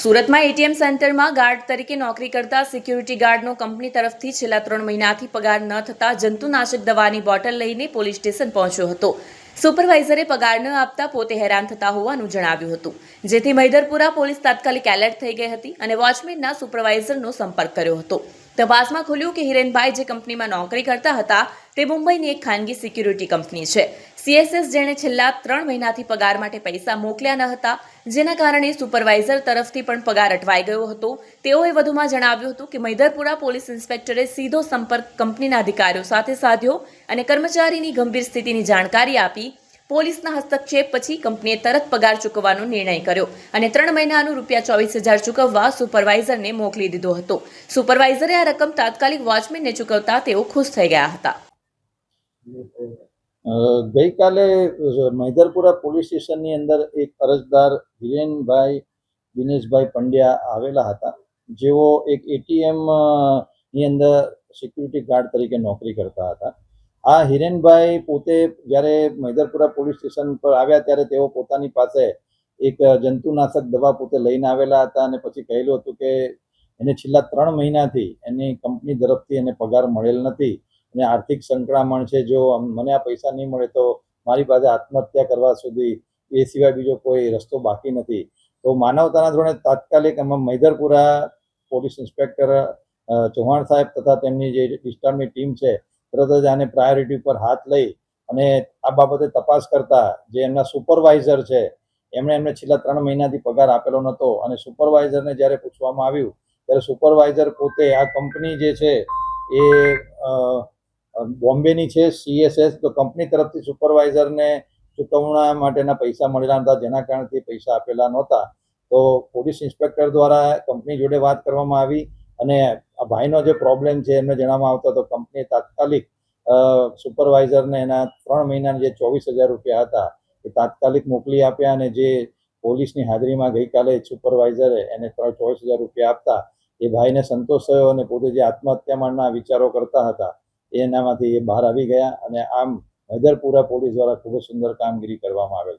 સુરતમાં એટીએમ સેન્ટરમાં ગાર્ડ તરીકે નોકરી કરતા સિક્યુરિટી ગાર્ડનો કંપની તરફથી છેલ્લા ત્રણ મહિનાથી પગાર ન થતા જંતુનાશક દવાની બોટલ લઈને પોલીસ સ્ટેશન પહોંચ્યો હતો. સુપરવાઇઝરે પગાર ન આપતા પોતે હેરાન થતા હોવાનું જણાવ્યું હતું. જેથી મૈદરપુરા પોલીસ તાત્કાલિક એલર્ટ થઈ ગઈ હતી અને વોચમેનના સુપરવાઇઝરનો સંપર્ક કર્યો હતો. તપાસમાં ખુલ્યું કે હિરેનભાઈ જે કંપનીમાં નોકરી કરતા હતા તે મુંબઈની એક ખાનગી સિક્યુરિટી કંપની છે. સીએસએસ જેણે છેલ્લા ત્રણ મહિનાથી પગાર માટે પૈસા મોકલ્યા ન હતા, જેના કારણે સુપરવાઇઝર તરફથી પણ પગાર અટવાઈ ગયો હતો. તેઓએ વધુમાં જણાવ્યું હતું કે મૈદરપુરા પોલીસ ઇન્સ્પેક્ટરે સીધો સંપર્ક કંપનીના અધિકારીઓ સાથે સાધ્યો અને કર્મચારીની ગંભીર સ્થિતિની જાણકારી આપી, પોલીસના હસ્તક્ષેપ પછી કંપનીએ તરત પગાર ચૂકવવાનો નિર્ણય કર્યો અને ત્રણ મહિનાનું રૂપિયા ચોવીસ હજાર ચૂકવવા સુપરવાઇઝરને મોકલી દીધો હતો. સુપરવાઇઝરે આ રકમ તાત્કાલિક વોચમેનને ચૂકવતા તેઓ ખુશ થઈ ગયા હતા. ગઈકાલે મૈદરપુરા પોલીસ સ્ટેશનની અંદર એક અરજદાર હિરેનભાઈ, દિનેશભાઈ પંડ્યા આવેલા હતા. જેઓ એક એટીએમની અંદર સિક્યુરિટી ગાર્ડ તરીકે નોકરી કરતા હતા. આ હિરેનભાઈ પોતે જ્યારે મૈદરપુરા પોલીસ સ્ટેશન પર આવ્યા ત્યારે તેઓ પોતાની પાસે એક જંતુનાશક દવા પોતે લઈને આવેલા હતા અને પછી કહેલું હતું કે એને છેલ્લા ત્રણ મહિનાથી એની કંપની તરફથી એને પગાર મળેલ નથી. અને આર્થિક સંકળામણ છે, જો મને આ પૈસા નહીં મળે તો મારી પાસે આત્મહત્યા કરવા સુધી એ સિવાય બીજો કોઈ રસ્તો બાકી નથી. તો માનવતાના ધોરણે તાત્કાલિક એમાં મૈદરપુરા પોલીસ ઇન્સ્પેક્ટર ચૌહાણ સાહેબ તથા તેમની જે ડિસ્ટાફની ટીમ છે, તરત જ આને પ્રાયોરિટી ઉપર હાથ લઈ અને આ બાબતે તપાસ કરતા જે એમના સુપરવાઇઝર છે, એમણે એમને છેલ્લા ત્રણ મહિનાથી પગાર આપેલો નહોતો અને સુપરવાઇઝરને જ્યારે પૂછવામાં આવ્યું, ત્યારે સુપરવાઇઝર પોતે આ કંપની જે છે એ બોમ્બેની છે સીએસએસ તો કંપની તરફથી સુપરવાઇઝરને ચૂકવણા માટેના પૈસા મળેલા હતા જેના કારણથી પૈસા આપેલા નહોતા. તો પોલીસ ઇન્સ્પેક્ટર દ્વારા કંપની જોડે વાત કરવામાં આવી અને આ ભાઈનો જે પ્રોબ્લેમ છે, એમને જણાવવામાં આવતો તો કંપનીએ તાત્કાલિક સુપરવાઇઝરને એના ત્રણ મહિનાના જે ચોવીસ હજાર રૂપિયા હતા, એ તાત્કાલિક મોકલી આપ્યા અને જે પોલીસની હાજરીમાં ગઈકાલે સુપરવાઇઝરે એને ત્રણ ચોવીસ હજાર રૂપિયા આપતા, એ ભાઈને સંતોષ થયો અને પોતે જે આત્મહત્યા મારના વિચારો કરતા હતા એનામાંથી એ બહાર આવી ગયા અને આમ હૈદરપુરા પોલીસ દ્વારા ખૂબ જ સુંદર કામગીરી કરવામાં આવેલી